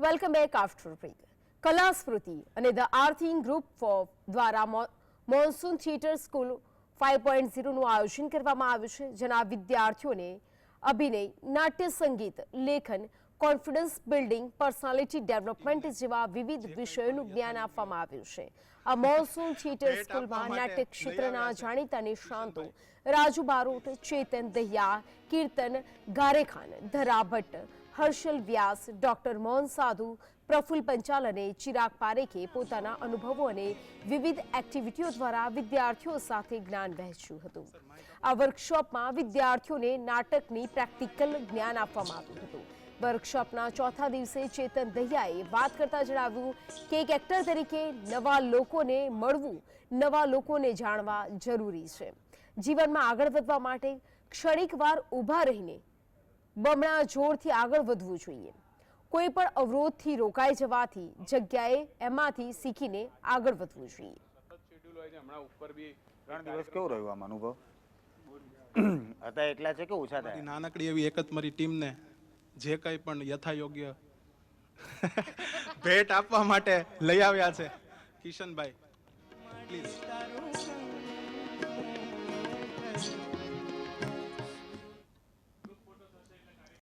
Welcome back after break Kala સ્મૃતિ અને the earthing group four દ્વારા monsoon theatre school five point ઝીરોનું આયોજન કરવામાં આવ્યું છે જેના વિદ્યાર્થીઓને અભિનય નાટ્ય સંગીત લેખન કોન્ફિડન્સ બિલ્ડિંગ પર્સનાલિટી ડેવલપમેન્ટ જેવા વિવિધ વિષયોનું જ્ઞાન આપવામાં આવ્યું છે. આ મોન્સૂન થિયેટર સ્કૂલમાં નાટ્ય ક્ષેત્રના જાણીતા નિષ્ણાંતો રાજુ બારોટ ચેતન દહિયા કીર્તન ગારેખાન ધરા ભટ્ટ હર્ષલ વ્યાસ, ડોક્ટર મોહન સાધુ, પ્રફુલ્લ પંચાલ અને ચિરાગ પારેખે પોતાના અનુભવો અને વિવિધ એક્ટિવિટીઓ દ્વારા વિદ્યાર્થીઓ સાથે જ્ઞાન વહેંચ્યું હતું. આ વર્કશોપમાં વિદ્યાર્થીઓને નાટકની પ્રેક્ટિકલ જ્ઞાન આપવામાં આવ્યું હતું. વર્કશોપના ચોથા દિવસે ચેતન દહિયાએ વાત કરતા જણાવ્યું કે એક એક્ટર તરીકે નવા લોકોને મળવું, નવા લોકોને જાણવા જરૂરી છે. જીવનમાં આગળ વધવા માટે ક્ષણિક વાર ઊભા રહીને બમણા જોરથી આગળ વધવું જોઈએ. કોઈ પણ અવરોધથી રોકાઈ જવાથી જગ્યાએ એમાંથી શીખીને આગળ વધવું જોઈએ. શેડ્યુલ હોય હમણાં ઉપર બી ત્રણ દિવસ કેવું રહ્યું આમ અનુભવ? હતા એટલા છે કે ઓછા મારી નાનકડી એવી એક જ મારી ટીમને જે કંઈ પણ યથાયોગ્ય ભેટ આપવા માટે લઈ આવ્યા છે. કિશનભાઈ પ્લીઝ